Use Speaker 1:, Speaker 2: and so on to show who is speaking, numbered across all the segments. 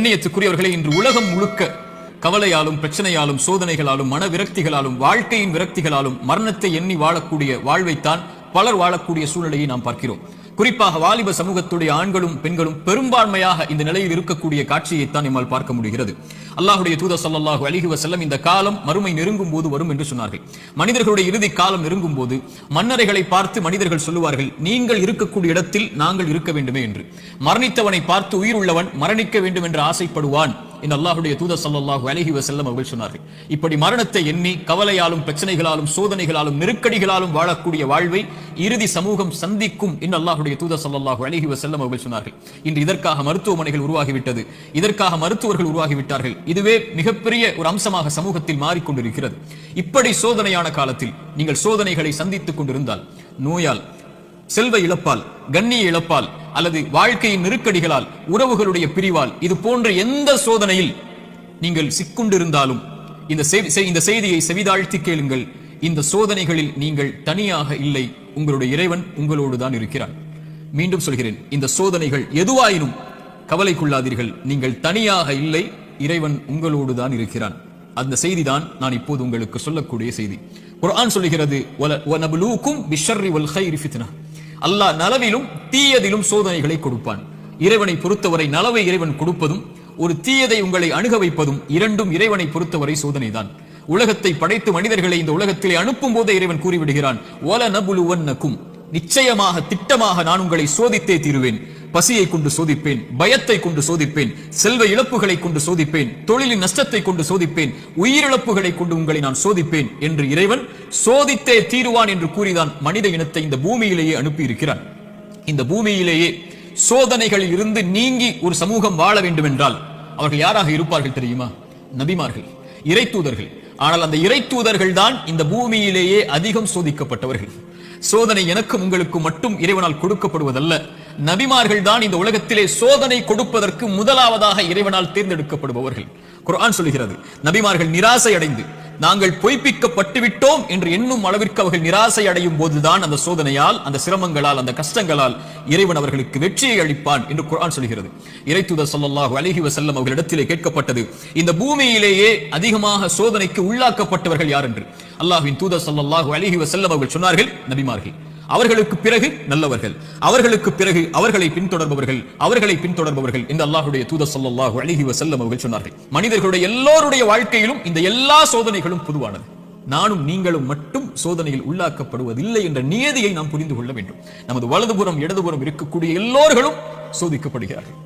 Speaker 1: கண்ணியத்துக்குரியவர்களை இன்று உலகம் முழுக்க கவலையாலும் பிரச்சனையாலும் சோதனைகளாலும் மன விரக்திகளாலும் வாழ்க்கையின் விரக்திகளாலும் மரணத்தை எண்ணி வாழக்கூடிய வாழ்வைத்தான் பலர் வாழக்கூடிய சூழ்நிலையை நாம் பார்க்கிறோம். குறிப்பாக வாலிப சமூகத்துடைய ஆண்களும் பெண்களும் பெரும்பான்மையாக இந்த நிலையில் இருக்கக்கூடிய காட்சியைத்தான் நம்மால் பார்க்க முடிகிறது. அல்லாஹுடைய தூத ஸல்லல்லாஹு அலைஹி செல்லம் இந்த காலம் மறுமை நெருங்கும் போது வரும் என்று சொன்னார்கள். மனிதர்களுடைய இறுதி காலம் நெருங்கும் போது மன்னரைகளை பார்த்து மனிதர்கள் சொல்லுவார்கள் நீங்கள் இருக்கக்கூடிய இடத்தில் நாங்கள் இருக்க வேண்டுமே என்று. மரணித்தவனை பார்த்து உயிர் உள்ளவன் மரணிக்க வேண்டும் என்று ஆசைப்படுவான். இந்த அல்லாஹுடைய தூத சல்லாஹு அலஹி வசல்லம் அவர்கள் சொன்னார்கள். இப்படி மரணத்தை எண்ணி கவலையாலும் பிரச்சனைகளாலும் சோதனைகளாலும் நெருக்கடிகளாலும் வாழக்கூடிய வாழ்வை இறுதி சமூகம் சந்திக்கும் இந்த அல்லாஹுடைய தூத சல்லாஹு அலஹி வசல்லம் அவர்கள் சொன்னார்கள். இன்று இதற்காக மருத்துவமனைகள் உருவாகிவிட்டது. இதற்காக மருத்துவர்கள் உருவாகிவிட்டார்கள். இதுவே மிகப்பெரிய ஒரு அம்சமாக சமூகத்தில் மாறிக்கொண்டிருக்கிறது. இப்படி சோதனையான காலத்தில் நீங்கள் சோதனைகளை சந்தித்துக் கொண்டிருந்தால் நோயால் செல்வ இழப்பால் கண்ணிய இழப்பால் அல்லது வாழ்க்கையின் நெருக்கடிகளால் உறவுகளுடைய பிரிவால் இது போன்ற எந்த சோதனையில் நீங்கள் சிக்குண்டிருந்தாலும் இந்த செய்- இந்த செய்தியை செவிதாழ்த்தி கேளுங்கள். இந்த சோதனைகளில் நீங்கள் தனியாக இல்லை. உங்களுடைய இறைவன் உங்களோடு தான் இருக்கிறான். மீண்டும் சொல்கிறேன் இந்த சோதனைகள் எதுவாயினும் கவலைக்குள்ளாதீர்கள். நீங்கள் தனியாக இல்லை இறைவன் உங்களோடு தான் இருக்கிறான். அந்த செய்திதான் நான் இப்போது உங்களுக்கு சொல்லக்கூடிய செய்தி. குரான் சொல்லுகிறது அல்லாஹ் நலவிலும் தீயதிலும் சோதனைகளை கொடுப்பான். இறைவனை பொறுத்தவரை நலவை இறைவன் கொடுப்பதும் ஒரு தீயதை உங்களை அணுக வைப்பதும் இரண்டும் இறைவனை பொறுத்தவரை சோதனைதான். உலகத்தை படைத்து மனிதர்களை இந்த உலகத்திலே அனுப்பும் போதே இறைவன் கூறிவிடுகிறான் நிச்சயமாக திட்டமாக நான் உங்களை சோதித்தே தீருவேன். பசியை கொண்டு சோதிப்பேன் பயத்தை கொண்டு சோதிப்பேன் செல்வ இழப்புகளை கொண்டு சோதிப்பேன் தொழிலின் நஷ்டத்தை கொண்டு சோதிப்பேன் உயிரிழப்புகளை கொண்டு உங்களை நான் சோதிப்பேன் என்று இறைவன் சோதித்தே தீருவான் என்று கூறிதான் மனித இனத்தை இந்த பூமியிலேயே அனுப்பியிருக்கிறான். இந்த பூமியிலேயே சோதனைகளில் இருந்து நீங்கி ஒரு சமூகம் வாழ வேண்டும் என்றால் அவர்கள் யாராக இருப்பார்கள் தெரியுமா? நபிமார்கள் இறை தூதர்கள். ஆனால் அந்த இறை தூதர்கள் தான் இந்த பூமியிலேயே அதிகம் சோதிக்கப்பட்டவர்கள். சோதனை எனக்கும் உங்களுக்கு மட்டும் இறைவனால் கொடுக்கப்படுவதல்ல. நபிமார்கள் தான் இந்த உலகத்திலே சோதனை கொடுப்பதற்கு முதலாவதாக இறைவனால் தேர்ந்தெடுக்கப்படுபவர்கள். குர்ஆன் சொல்கிறது நபிமார்கள் நிராசை அடைந்து நாங்கள் பொய்ப்பிக்கப்பட்டு விட்டோம் என்று எண்ணும் அளவிற்கு அவர்கள் நிராசை அடையும் போதுதான் அந்த சோதனையால் அந்த சிரமங்களால் அந்த கஷ்டங்களால் இறைவன் அவர்களுக்கு வெற்றியை அளிப்பான் என்று குர்ஆன் சொல்கிறது இறைத்துதர் சொல்லல்லாஹு அழகி வசல்லம் அவர்களிடத்திலே கேட்கப்பட்டது இந்த பூமியிலேயே அதிகமாக சோதனைக்கு உள்ளாக்கப்பட்டவர்கள் யார் என்று? அல்லாஹின் தூதர் சொல்லல்லாஹு அழகி வசல்லம் அவர்கள் சொன்னார்கள் நபிமார்கள். அவர்களுக்கு பிறகு நல்லவர்கள். அவர்களுக்கு பிறகு அவர்களை பின்தொடர்பவர்கள் அவர்களை பின்தொடர்பவர்கள் இந்த அல்லாஹுடைய தூத சொல்லாஹு அழகி வசல்லம் அவர்கள் சொன்னார்கள். மனிதர்களுடைய எல்லோருடைய வாழ்க்கையிலும் இந்த எல்லா சோதனைகளும் பொதுவானது. நானும் நீங்களும் மட்டும் சோதனையில் உள்ளாக்கப்படுவதில்லை என்ற நியதியை நாம் புரிந்து கொள்ள வேண்டும். நமது வலதுபுறம் இடதுபுறம் இருக்கக்கூடிய எல்லோர்களும் சோதிக்கப்படுகிறார்கள்.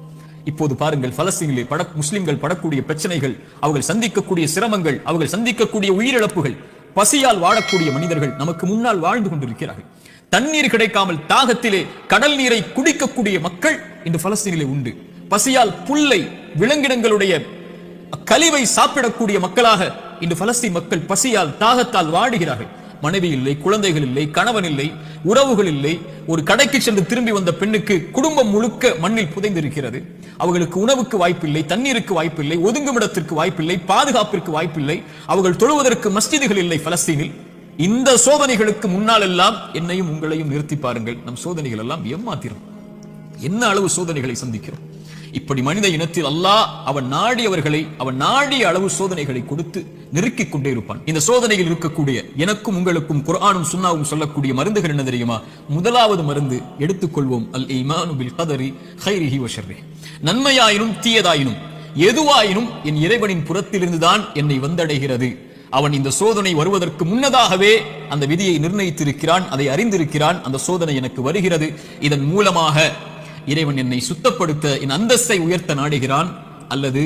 Speaker 1: இப்போது பாருங்கள் பலஸ்தீனிலே பட முஸ்லிம்கள் படக்கூடிய பிரச்சனைகள் அவர்கள் சந்திக்கக்கூடிய சிரமங்கள் அவர்கள் சந்திக்கக்கூடிய உயிரிழப்புகள் பசியால் வாழக்கூடிய மனிதர்கள் நமக்கு முன்னால் வாழ்ந்து கொண்டிருக்கிறார்கள். தண்ணீர் கிடைக்காமல் தாகத்திலே கடல் நீரை குடிக்கக்கூடிய மக்கள் இன்று பலஸ்தீனிலே உண்டு. பசியால் புல்லை விலங்கினங்களுடைய கழிவை சாப்பிடக்கூடிய மக்களாக இன்று பலஸ்தீன் மக்கள் பசியால் தாகத்தால் வாடுகிறார்கள். மனைவி இல்லை குழந்தைகள் இல்லை கணவன் இல்லை உறவுகள் இல்லை ஒரு கடைக்கு சென்று திரும்பி வந்த பெண்ணுக்கு குடும்பம் முழுக்க மண்ணில் புதைந்திருக்கிறது. அவர்களுக்கு உணவுக்கு வாய்ப்பில்லை தண்ணீருக்கு வாய்ப்பில்லை ஒதுங்குமிடத்திற்கு வாய்ப்பில்லை பாதுகாப்பிற்கு வாய்ப்பில்லை. அவர்கள் தொழுவதற்கு மஸ்ஜிதுகள் இல்லை பலஸ்தீனில். இந்த சோதனைகளுக்கு முன்னால் எல்லாம் என்னையும் உங்களையும் நிறுத்தி பாருங்கள். நம் சோதனைகள் எல்லாம் ஏமாத்திரும். என்ன அளவு சோதனைகளை சந்திக்கிறோம்? இப்படி மனித இனத்தில் அல்லாஹ் அவன் நாடியவர்களை அவன் நாடிய அளவு சோதனைகளை கொடுத்து நெருக்கிக் கொண்டே இருப்பான். இந்த சோதனையில் இருக்கக்கூடிய எனக்கும் உங்களுக்கும் குரானும் சுண்ணாவும் சொல்லக்கூடிய மருந்துகள் என்ன தெரியுமா? முதலாவது மருந்து எடுத்துக்கொள்வோம். அல் ஈமானு பில் கதரி ஹைரிஹி வஷர்ரே நன்மையாயினும் தீயதாயினும் எதுவாயினும் என் இறைவனின் புறத்திலிருந்துதான் என்னை வந்தடைகிறது. அவன் இந்த சோதனை வருவதற்கு முன்னதாகவே அந்த விதியை நிர்ணயித்திருக்கிறான் அதை அறிந்திருக்கிறான். அந்த சோதனை எனக்கு வருகிறது. இதன் மூலமாக இறைவன் என்னை சுத்தப்படுத்த என் அந்தஸ்தை உயர்த்த நாடுகிறான் அல்லது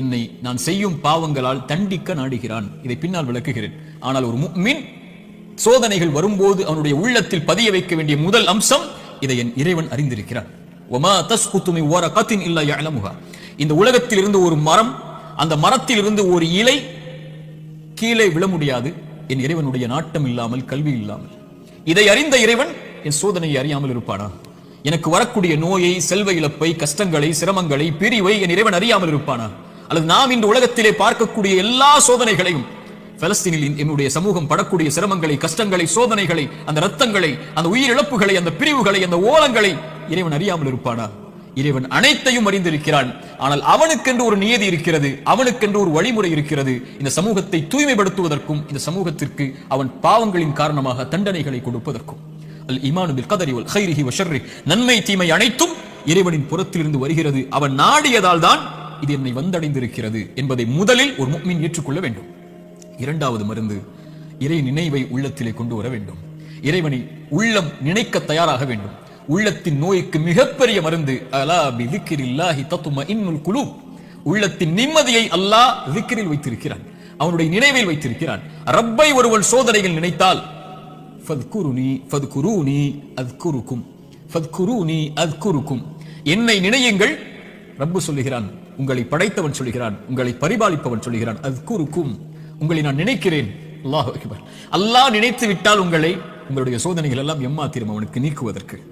Speaker 1: என்னை நான் செய்யும் பாவங்களால் தண்டிக்க நாடுகிறான். இதை பின்னால் விளக்குகிறேன். ஆனால் ஒரு மின் சோதனைகள் வரும்போது அவனுடைய உள்ளத்தில் பதிய வைக்க வேண்டிய முதல் அம்சம் இதை என் இறைவன் அறிந்திருக்கிறான். ஒமா தஸ்குத்து ஓர வரகத்தின் இல்லா இந்த உலகத்தில் இருந்து ஒரு மரம் அந்த மரத்தில் இருந்து ஒரு இலை கீழே விழ முடியாது. என் இறைவனுடைய நாட்டம் இல்லாமல் கல்வி இல்லாமல். இதை அறிந்த இறைவன் என் சோதனையை அறியாமல் இருப்பானா? எனக்கு வரக்கூடிய நோயை செல்வ இழப்பை கஷ்டங்களை சிரமங்களை பிரிவை என் இறைவன் அறியாமல் இருப்பானா? அல்லது நாம் இந்த உலகத்திலே பார்க்கக்கூடிய எல்லா சோதனைகளையும் பலஸ்தீனில் என்னுடைய சமூகம் படக்கூடிய சிரமங்களை கஷ்டங்களை சோதனைகளை அந்த ரத்தங்களை அந்த உயிரிழப்புகளை அந்த பிரிவுகளை அந்த ஓலங்களை இறைவன் அறியாமல் இருப்பானா? இறைவன் அனைத்தையும் அறிந்திருக்கிறான். ஆனால் அவனுக்கென்று ஒரு நியதி இருக்கிறது அவனுக்கென்று ஒரு வழிமுறை இருக்கிறது. இந்த சமூகத்தை தூய்மைப்படுத்துவதற்கும் இந்த சமூகத்திற்கு அவன் பாவங்களின் காரணமாக தண்டனைகளை கொடுப்பதற்கும். அல் இமானுபில் பில் கதரி வஷர்ரி நன்மை தீமை அனைத்தும் இறைவனின் புறத்திலிருந்து வருகிறது. அவன் நாடியதால் தான் இது என்னை வந்தடைந்திருக்கிறது என்பதை முதலில் ஒரு முக்மின் ஏற்றுக்கொள்ள வேண்டும். இரண்டாவது மருந்து இறை நினைவை உள்ளத்திலே கொண்டு வர வேண்டும். இறைவனை உள்ளம் நினைக்க தயாராக வேண்டும். உள்ளத்தின் நோய்க்கு மிகப்பெரிய மருந்து அலா பி தத்தும இன்னுல் குழு உள்ளத்தின் நிம்மதியை அல்லாஹ் விக்கிரில் வைத்திருக்கிறான். அவனுடைய நினைவில் வைத்திருக்கிறான். ரப்பை ஒருவன் சோதனையில் நினைத்தால் ஃபத்குருனி ஃபத்குரூனி அத்குருக்கும் ஃபத்குரூனி அத்குருக்கும். என்னை நினையுங்கள் ரப்பு சொல்லுகிறான். உங்களை படைத்தவன் சொல்லுகிறான். உங்களை பரிபாலிப்பவன் சொல்லுகிறான். அத்குருக்கும். உங்களை நான் நினைக்கிறேன். அல்லாஹ் அல்லாஹ் நினைத்து விட்டால் உங்களை உங்களுடைய சோதனைகள் எல்லாம் எம்மாத்திரம் அவனுக்கு நீக்குவதற்கு.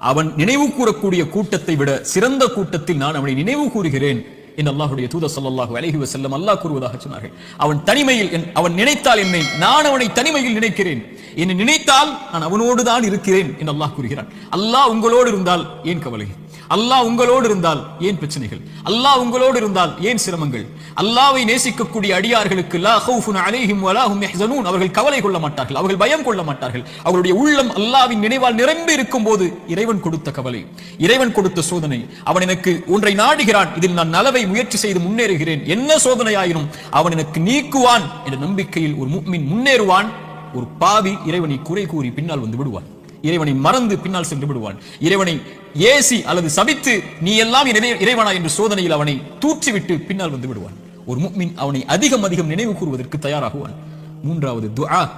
Speaker 1: அவன் நினைவு கூறக்கூடிய கூட்டத்தை விட சிறந்த கூட்டத்தில் நான் அவனை நினைவு கூறுகிறேன் என் அல்லாஹுடைய தூத ஸல்லல்லாஹு அலைஹி வசல்லம் அல்லாஹ் கூறுவதாக சொன்னார்கள். அவன் தனிமையில் என்- அவன் நினைத்தால் என்னை நான் அவனை தனிமையில் நினைக்கிறேன். என்னை நினைத்தால் நான் அவனோடு தான் இருக்கிறேன் என்று அல்லாஹ் கூறுகிறான். அல்லாஹ் உங்களோடு இருந்தால் ஏன் கவலை அல்லாஹ் உங்களோடு இருந்தால் ஏன் பிரச்சனைகள்? அல்லாஹ் உங்களோடு இருந்தால் ஏன் சிரமங்கள்? அல்லாவை நேசிக்கக்கூடிய அடியார்களுக்கு லா ஹவுஃபுன் அலைஹிம் வலா ஹும் அவர்கள் கவலை கொள்ள மாட்டார்கள் அவர்கள் பயம் கொள்ள மாட்டார்கள். அவருடைய உள்ளம் அல்லாவின் நினைவால் நிரம்பி இருக்கும்போது இறைவன் கொடுத்த கவலை இறைவன் கொடுத்த சோதனை. அவன் எனக்கு ஒன்றை நாடுகிறான் இதில் நான் நலவை முயற்சி செய்து முன்னேறுகிறேன். என்ன சோதனையாயினும் அவன் எனக்கு நீக்குவான் என்ற நம்பிக்கையில் ஒரு முஃமின் முன்னேறுவான் ஒரு பாவி இறைவனை குறை கூறி பின்னால் வந்து விடுவான். இறைவனை மறந்து பின்னால் சென்று விடுவான். இறைவனை ஏசி அல்லது சபித்து நீ எல்லாம் இறை- இறைவனா என்று சோதனையில் அவனை தூற்றிவிட்டு பின்னால் வந்து விடுவான். ஒரு முக்மின் அவனை அதிகம் அதிகம் நினைவு கூறுவதற்கு தயாராகுவான். மூன்றாவது துஆ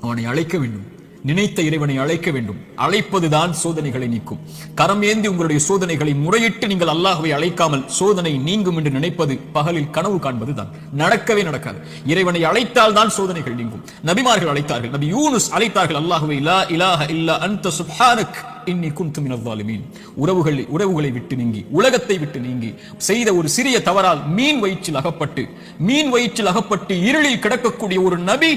Speaker 1: அவனை அழைக்க வேண்டும். நினைத்த இறைவனை அழைக்க வேண்டும். அழைப்பதுதான் சோதனைகளை நீக்கும். கரம் ஏந்தி உங்களுடைய சோதனைகளை முறையிட்டு நீங்கள் அல்லாஹுவை அழைக்காமல் சோதனை நீங்கும் என்று நினைப்பது பகலில் கனவு காண்பதுதான். நடக்கவே நடக்காது. இறைவனை அழைத்தால் தான் சோதனைகள் நீங்கும். நபிமார்கள் அழைத்தார்கள். நபி யூனுஸ் அழைத்தார்கள். அல்லாஹுவை லா இலாஹ இல்லா அந்த சுப்ஹானக் இன்னி குன்து மினல் உறவுகளை உறவுகளை விட்டு நீங்கி உலகத்தை விட்டு நீங்கி செய்த ஒரு சிறிய தவறால் மீன் வயிற்றில் அகப்பட்டு மீன் வயிற்றில் அகப்பட்டு இருளில் கிடக்கக்கூடிய ஒரு நபி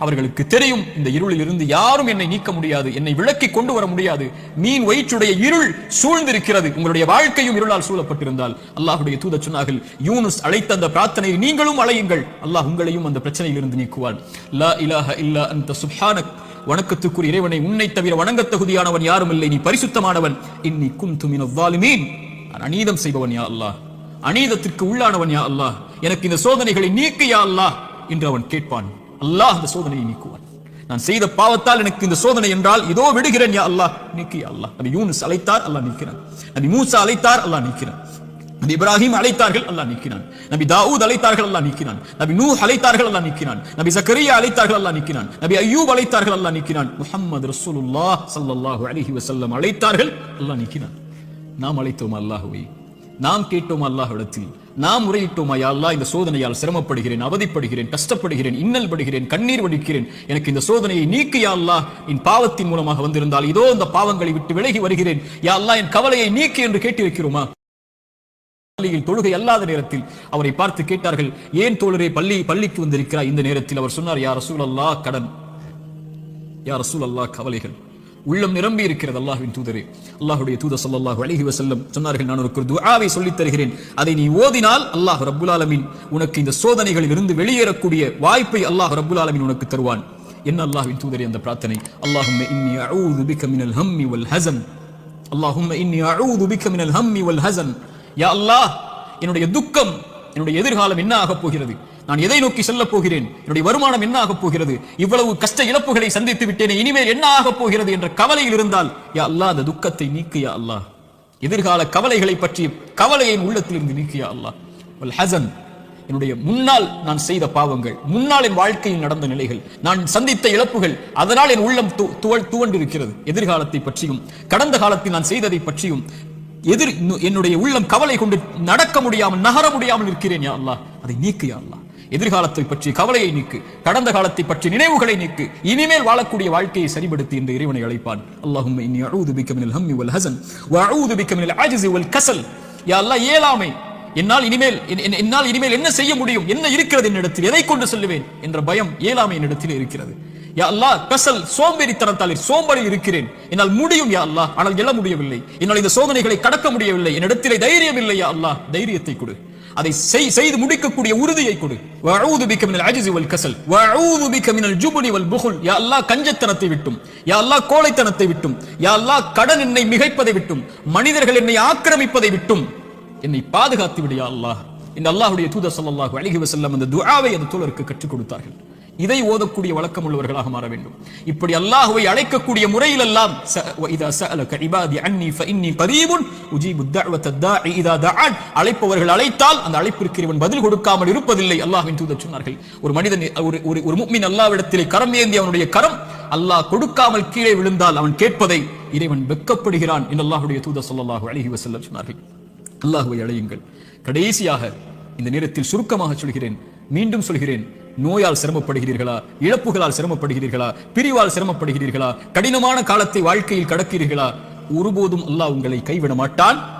Speaker 1: அவர்களுக்கு தெரியும். இந்த இருளில் இருந்து யாரும் என்னை நீக்க முடியாது. என்னை விளக்கி கொண்டு வர முடியாது. மீன் வயிற்றுடைய இருள் சூழ்ந்திருக்கிறது. உங்களுடைய வாழ்க்கையும் இருளால் சூழப்பட்டிருந்தால். அல்லாஹ்வுடைய தூத சொன்னார்கள் யூனுஸ் அழைத்த அந்த பிரார்த்தனையை நீங்களும் அழையுங்கள். அல்லாஹ் உங்களையும் அந்த பிரச்சனையில் இருந்து நீக்குவான். லா இலாஹ இல்லா அந்த சுப்ஹானக். வணக்கத்துக்குரிய இறைவனை உன்னை தவிர வணங்க தகுதியானவன் யாரும் இல்லை. நீ பரிசுத்தமானவன். இன்னி குந்துமின் அநீதம் செய்பவன் யா அல்லாஹ். அநீதத்திற்கு உள்ளானவன் யா அல்லாஹ். எனக்கு இந்த சோதனைகளை நீக்கு யா அல்லாஹ் என்று அவன் கேட்பான். அல்லாஹ் அந்த சோதனையை நீக்குவான். நான் செய்த பாவத்தால் எனக்கு இந்த சோதனை என்றால் இதோ விடுகிறேன் யா அல்லாஹ். நீக்கு அல்லாஹ். நபி யூனுஸ் அழைத்தார் அல்லாஹ் நீக்கிறான். நபி மூசா அழைத்தார் அல்லாஹ் நீக்கிறான். நபி இப்ராஹிம் அழைத்தார்கள் அல்லாஹ் நீக்கினான் நபி தாவூத் அழைத்தார்கள் அல்லாஹ் நீக்கினான் நபி நூ அழைத்தார்கள் அல்லாஹ் நீக்கினான் நபி சக்கரியா அழைத்தார்கள் அல்லாஹ் நீக்கினான் நபி ஐயூப் அழைத்தார்கள் அல்லாஹ் நீக்கினான் முஹம்மது ரசூலுல்லாஹ் ஸல்லல்லாஹு அலைஹி வஸல்லம் அழைத்தார்கள் அல்லாஹ் நீக்கினான் நாம் அழைத்தோம் அல்லாஹ்வை. நாம் கேட்டோம் அல்லாஹ்விடத்தில். நாம் முறையிட்டோம் யா அல்லாஹ் இந்த சோதனையால் சிரமப்படுகிறேன் அவதிப்படுகிறேன் கஷ்டப்படுகிறேன் இன்னல் படுகிறேன் கண்ணீர் வடிக்கிறேன். எனக்கு இந்த சோதனையை நீக்கு யா அல்லாஹ். என் பாவத்தின் மூலமாக வந்திருந்தால் இதோ இந்த பாவங்களை விட்டு விலகி வருகிறேன். யா அல்லாஹ் என் கவலையை நீக்கு என்று கேட்டிருக்கிறோமா பள்ளியில் தொழுகை அல்லாத நேரத்தில் அவரை பார்த்து கேட்டார்கள் ஏன் தோழரே பள்ளி பள்ளிக்கு வந்திருக்கிறார் இந்த நேரத்தில் அவர் சொன்னார் யார் ரசூல் அல்லாஹ் கடன். யார் ரசூல் அல்லாஹ் கவலைகள். உள்ளம் நிரம்பி இருக்கிறது அல்லாஹுவின் தூதரே. அல்லாஹுடைய தூத ஸல்லல்லாஹு அழகி வசல்லம் சொன்னார்கள் நான் உனக்கு ஒரு துஆவை சொல்லித் தருகிறேன். அதை நீ ஓதினால் அல்லாஹ் ரபுல் ஆலமின் உனக்கு இந்த சோதனைகளில் இருந்து வெளியேறக்கூடிய வாய்ப்பை அல்லாஹ் ரபுல் ஆலமின் உனக்கு தருவான். என்ன அல்லாஹ்வின் தூதரே அந்த பிரார்த்தனை? அல்லாஹும் இன்னி அஊது பிக மினல் ஹம்மி வல் ஹஸன் அல்லாஹும் இன்னி அஊது பிக மினல் ஹம்மி வல் ஹஸன் யா அல்லாஹ் என்னுடைய துக்கம் என்னுடைய எதிர்காலம் என்ன ஆகப் போகிறது? நான் எதை நோக்கி செல்லப் போகிறேன்? என்னுடைய வருமானம் என்ன ஆகப் போகிறது? இவ்வளவு கஷ்ட இழப்புகளை சந்தித்து விட்டேனே இனிமேல் என்ன ஆகப் போகிறது என்ற கவலையில் இருந்தால் யா அல்லா அந்த துக்கத்தை நீக்கியா அல்லாஹ். எதிர்கால கவலைகளை பற்றிய கவலையை என் உள்ளத்திலிருந்து நீக்கியா அல்லாஹ். என்னுடைய முன்னால் நான் செய்த பாவங்கள் முன்னால் என் வாழ்க்கையில் நடந்த நிலைகள் நான் சந்தித்த இழப்புகள் அதனால் என் உள்ளம் துவண்டிருக்கிறது. எதிர்காலத்தை பற்றியும் கடந்த காலத்தில் நான் செய்ததை பற்றியும் எதிர் என்னுடைய உள்ளம் கவலை கொண்டு நடக்க முடியாமல் நகர முடியாமல் இருக்கிறேன் யா அல்லாஹ். அதை நீக்கு யா அல்லா எதிர்காலத்தை பற்றி கவலையை நீக்கு. கடந்த காலத்தை பற்றி நினைவுகளை நீக்கு. இனிமேல் வாழக்கூடிய வாழ்க்கையை சரிபடுத்தி என்று இறைவனை அழைப்பான். அல்லாஹும் இன்னி அஊது பிக்க ஹம்மி வல் ஹசன் வ அஊது வல் யா என்னால் இனிமேல் என்னால் இனிமேல் என்ன செய்ய முடியும்? என்ன இருக்கிறது என்னிடத்தில்? எதை கொண்டு செல்லுவேன்? என்ற பயம் ஏழாமை என்னிடத்தில் இருக்கிறது. யா அல்லாஹ் கசல் சோம்பேறித்தனத்தால் சோம்பலில் இருக்கிறேன். என்னால் முடியும் யா அல்லாஹ். ஆனால் எழ முடியவில்லை. என்னால் இந்த சோதனைகளை கடக்க முடியவில்லை. என்னிடத்திலே தைரியம் இல்லை யா அல்லா தைரியத்தை கொடு. அதை செய்- செய்து முடிக்கக்கூடிய உறுதியை கொடு. வஊது பிக்க மினல் அஜிசி வல் கசல். வஊது பிக்க மினல் ஜுபுலி வல் புகுல். யா அல்லாஹ் கஞ்சத்தனத்தை விட்டும். யா அல்லாஹ் கோழைத்தனத்தை விட்டும். யா அல்லாஹ் கடன் என்னை மிகைப்பதை விட்டும். மனிதர்கள் என்னை ஆக்கிரமிப்பதை விட்டும். என்னை பாதுகாத்து விடு யா அல்லாஹ். இந்த அல்லாஹ்வுடைய தூதர் ஸல்லல்லாஹு அலைஹி வஸல்லம் அந்த துஆவை அந்த தோழருக்கு கற்றுக் கொடுத்தார்கள். இதை ஓதக்கூடிய வழக்கம் உள்ளவர்களாக மாற வேண்டும். இப்படி அல்லாஹுவை அழைக்கக்கூடிய முறையில் எல்லாம் அன்னி அழைப்பவர்கள் அழைத்தால் அந்த அழைப்பிற்கு இவன் பதில் கொடுக்காமல் இருப்பதில்லை அல்லாஹ்வின் தூதர் சொன்னார்கள். ஒரு மனிதன் ஒரு ஒரு ஒரு அல்லாவிடத்திலே கரம் ஏந்தி அவனுடைய கரம் அல்லாஹ் கொடுக்காமல் கீழே விழுந்தால் அவன் கேட்பதை இறைவன் வெக்கப்படுகிறான் என்று அல்லாஹுடைய தூதர் ஸல்லல்லாஹு அழகி வஸல்லம் சொன்னார்கள். அல்லாஹுவை அழையுங்கள். கடைசியாக இந்த நேரத்தில் சுருக்கமாக சொல்கிறேன் மீண்டும் சொல்கிறேன். நோயால் சிரமப்படுகிறீர்களா? இழப்புகளால் சிரமப்படுகிறீர்களா? பிரிவால் சிரமப்படுகிறீர்களா? கடினமான காலத்தை வாழ்க்கையில் கடக்கிறீர்களா? ஒருபோதும் அல்லாஹ் உங்களை கைவிட மாட்டான்.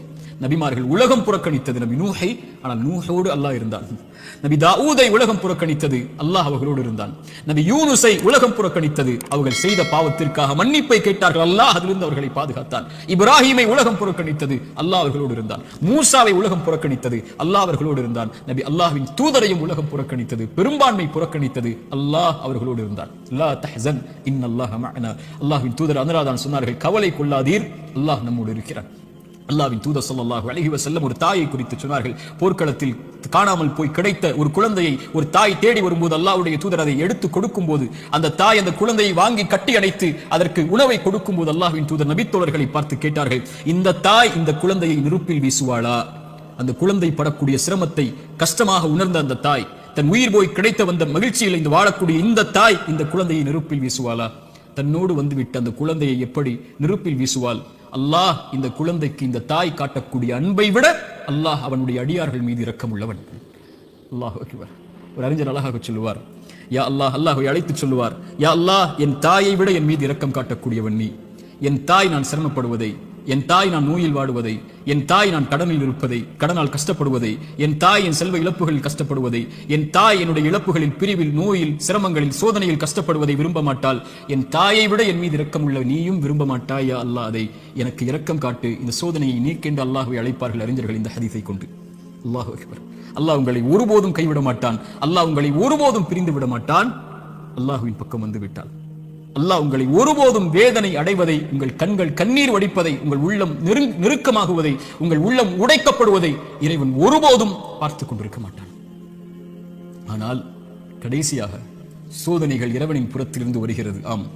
Speaker 1: நபிமார்கள் உலகம் புறக்கணித்தது. நபி நூஹை ஆனால் நூஹோடு அல்லாஹ் இருந்தான். நபி தாவூதை உலகம் புறக்கணித்தது அல்லாஹ் அவர்களோடு இருந்தான். நபி யூனுஸை உலகம் புறக்கணித்தது அவர்கள் செய்த பாவத்திற்காக மன்னிப்பை கேட்டார்கள். அல்லாஹ் அதிலிருந்து அவர்களை பாதுகாத்தான். இப்ராஹிமை உலகம் புறக்கணித்தது அல்லாஹ் அவர்களோடு இருந்தான். மூசாவை உலகம் புறக்கணித்தது அல்லாஹ் அவர்களோடு இருந்தான். நபி அல்லாஹ்வின் தூதரையும் உலகம் புறக்கணித்தது பெரும்பான்மை புறக்கணித்தது அல்லாஹ் அவர்களோடு இருந்தான். லா தஹ்சன் இன் அல்லாஹ் அல்லாஹ்வின் தூதர் அனுராதான் சொன்னார்கள் கவலை கொள்ளாதீர் அல்லாஹ் நம்மோடு இருக்கிறான். அல்லாவின் தூத ஸல்லல்லாஹு அழகி வஸல்லம் ஒரு தாயை குறித்து சொன்னார்கள். போர்க்களத்தில் காணாமல் போய் கிடைத்த ஒரு குழந்தையை ஒரு தாய் தேடி வரும்போது அல்லாவுடைய தூதர் அதை எடுத்து கொடுக்கும்போது அந்த தாய் அந்த குழந்தையை வாங்கி கட்டி அணைத்து அதற்கு உணவை கொடுக்கும் போது அல்லாவின் தூதர் நபித்தோழர்களை பார்த்து கேட்டார்கள் இந்த தாய் இந்த குழந்தையை நெருப்பில் வீசுவாளா? அந்த குழந்தை படக்கூடிய சிரமத்தை கஷ்டமாக உணர்ந்த அந்த தாய் தன் உயிர் போய் கிடைத்த வந்த மகிழ்ச்சியில் இந்த வாழக்கூடிய இந்த தாய் இந்த குழந்தையை நெருப்பில் வீசுவாளா? தன்னோடு வந்துவிட்ட அந்த குழந்தையை எப்படி நெருப்பில் வீசுவாள்? அல்லாஹ் இந்த குழந்தைக்கு இந்த தாய் காட்டக்கூடிய அன்பை விட அல்லாஹ் அவனுடைய அடியார்கள் மீது இரக்கம் உள்ளவன் அல்லாஹ் ஒரு அறிஞர் அழகாக சொல்லுவார் யா அல்லாஹ் அல்லாஹை அழைத்து சொல்லுவார் யா அல்லாஹ் என் தாயை விட என் மீது இரக்கம் காட்டக்கூடியவன் நீ. என் தாய் நான் சிரமப்படுவதை என் தாய் நான் நோயில் வாடுவதை என் தாய் நான் கடனில் இருப்பதை கடனால் கஷ்டப்படுவதை என் தாய் என் செல்வ இழப்புகளில் கஷ்டப்படுவதை என் தாய் என்னுடைய இழப்புகளில் பிரிவில் நோயில் சிரமங்களில் சோதனையில் கஷ்டப்படுவதை விரும்ப மாட்டால் என் தாயை விட என் மீது இரக்கம் உள்ள நீயும் விரும்ப மாட்டாயா அல்லா அதை எனக்கு இரக்கம் காட்டு. இந்த சோதனையை நீக்கென்று அல்லாஹுவை அழைப்பார்கள் அறிஞர்கள் இந்த ஹதீஸை கொண்டு. அல்லாஹு அக்பர். அல்லாஹ் உங்களை ஒருபோதும் கைவிட மாட்டான். அல்லாஹ் உங்களை ஒருபோதும் பிரிந்து விட மாட்டான். அல்லாஹுவின் பக்கம் வந்து விட்டான். அல்லாஹ் உங்களை ஒருபோதும் வேதனை அடைவதை உங்கள் கண்கள் கண்ணீர் வடிப்பதை உங்கள் உள்ளம் நெருக்கமாகுவதை உங்கள் உள்ளம் உடைக்கப்படுவதை இறைவன் ஒருபோதும் பார்த்து கொண்டிருக்க மாட்டான். ஆனால் கடைசியாக சோதனைகள் இறைவனின் புறத்திலிருந்து வருகிறது. ஆம்.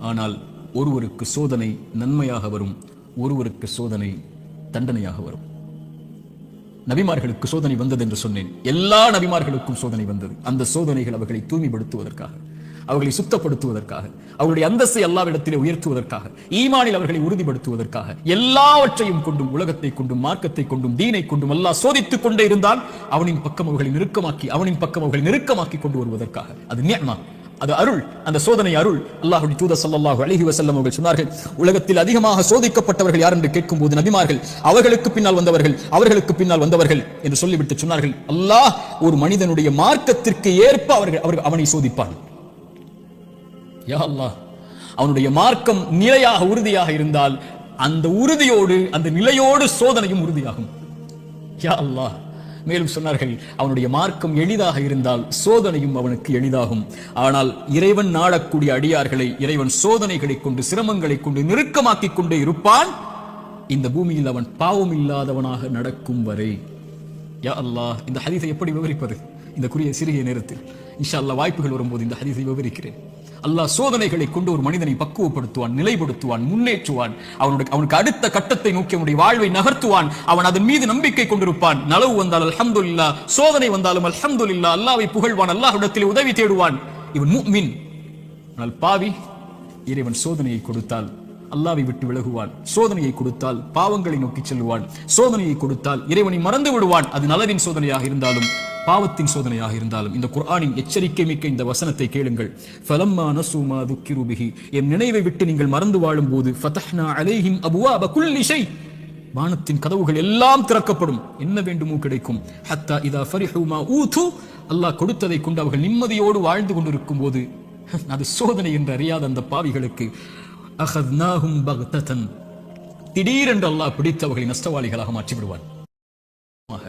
Speaker 1: ஆனால் ஒருவருக்கு சோதனை நன்மையாக வரும் ஒருவருக்கு சோதனை தண்டனையாக வரும். நபிமார்களுக்கு சோதனை வந்தது என்று சொன்னேன். எல்லா நபிமார்களுக்கும் சோதனை வந்தது. அந்த சோதனைகள் அவர்களை தூய்மைப்படுத்துவதற்காக. அவர்களை சுத்தப்படுத்துவதற்காக அவர்களுடைய அந்தஸ்தை எல்லாவிடத்திலே உயர்த்துவதற்காக ஈமானில் அவர்களை உறுதிப்படுத்துவதற்காக எல்லாவற்றையும் கொண்டும் உலகத்தை கொண்டும் மார்க்கத்தை கொண்டும் தீனை கொண்டும் எல்லாம் சோதித்துக் கொண்டே இருந்தால் அவனின் பக்கம் அவர்களை நெருக்கமாக்கி அவனின் பக்கம் அவர்களை நெருக்கமாக்கி கொண்டு வருவதற்காக. அது நியமா? அது அருள். அந்த சோதனை அருள். அல்லாஹுடைய தூத சல்லாஹு அழகி வசல்லம் அவர்கள் சொன்னார்கள் உலகத்தில் அதிகமாக சோதிக்கப்பட்டவர்கள் யார் என்று கேட்கும்போது நபிமார்கள் அவர்களுக்கு பின்னால் வந்தவர்கள் அவர்களுக்கு பின்னால் வந்தவர்கள் என்று சொல்லிவிட்டு சொன்னார்கள். அல்லாஹ் ஒரு மனிதனுடைய மார்க்கத்திற்கு ஏற்ப அவர்கள் அவர்கள் அவனை சோதிப்பான் யா அல்லாஹ். அவனுடைய மார்க்கம் நிலையாக உறுதியாக இருந்தால் அந்த உறுதியோடு அந்த நிலையோடு சோதனையும் உறுதியாகும். யா அல்லாஹ். மேலும் சொன்னார்கள் அவனுடைய மார்க்கம் எளிதாக இருந்தால் சோதனையும் அவனுக்கு எளிதாகும். ஆனால் இறைவன் நாடக்கூடிய அடியார்களை இறைவன் சோதனைகளை கொண்டு சிரமங்களை கொண்டு நெருக்கமாக்கிக் கொண்டே இருப்பான். இந்த பூமியில் அவன் பாவம் இல்லாதவனாக நடக்கும் வரை. யா அல்லாஹ் இந்த ஹதீஸை எப்படி விவரிப்பது? இந்த குறிய சிறிய நேரத்தில். இன்ஷா அல்லா வாய்ப்புகள் வரும்போது இந்த ஹதீஸை விவரிக்கிறேன். அல்லாஹ் சோதனைகளை கொண்டு ஒரு மனிதனை பக்குவப்படுத்துவான் நிலைப்படுத்துவான் முன்னேற்றுவான். அவனுடைய அவனுக்கு அடுத்த கட்டத்தை நோக்கி அவனுடைய வாழ்வை நகர்த்துவான். அவன் அதன் மீது நம்பிக்கை கொண்டிருப்பான். நலவு வந்தால் அல்ஹம்துலில்லா சோதனை வந்தாலும் அலமது இல்லா அல்லாவை புகழ்வான் அல்லாஹிடத்தில் உதவி தேடுவான். இவன் முஃமின் ஆனால் பாவி இறைவன் சோதனையை கொடுத்தால் அல்லாவை விட்டு விலகுவான். சோதனையை கொடுத்தால் பாவங்களை நோக்கி செல்வான் சோதனையை கொடுத்தால் இறைவனை மறந்து விடுவான். அது நலவின் சோதனையாக இருந்தாலும் பாவத்தின் சோதனையாக இருந்தாலும் இந்த குர்ஆனின் எச்சரிக்கை மிக்க இந்த வசனத்தை கேளுங்கள். ஃபலம்மா நசூமா துக்கிருபிஹி என் நினைவை விட்டு நீங்கள் மறந்து வாழும் போது ஃபதஹ்னா அலைஹிம் அபுவாப குல்லி ஷை. வானத்தின் கதவுகள் எல்லாம் திறக்கப்படும். என்ன வேண்டுமோ கிடைக்கும். ஹத்தா இதா ஃபரிஹுமா ஊது. அல்லாஹ் கொடுத்ததை கொண்டு அவர்கள் நிம்மதியோடு வாழ்ந்து கொண்டிருக்கும் போது அது சோதனை என்று அறியாத அந்த பாவிகளுக்கு அஹத்னாஹும் பக்ததன். திடீரென்று அல்லாஹ் பிடித்து அவர்களை நஷ்டவாளிகளாக மாற்றிவிடுவான். ஆக,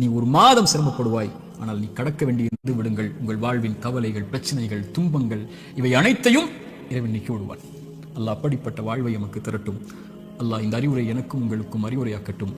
Speaker 1: நீ ஒரு மாதம் சிரமப்படுவாய். ஆனால் நீ கடக்க வேண்டிய இருந்து விடுங்கள். உங்கள் வாழ்வின் கவலைகள் பிரச்சனைகள் துன்பங்கள் இவை அனைத்தையும் இறைவன் நீக்கி விடுவான். அல்லாஹ் அப்படிப்பட்ட வாழ்வை எமக்கு திரட்டும். அல்லாஹ் இந்த அறிவுரை எனக்கும் உங்களுக்கும் அறிவுரையாக்கட்டும்.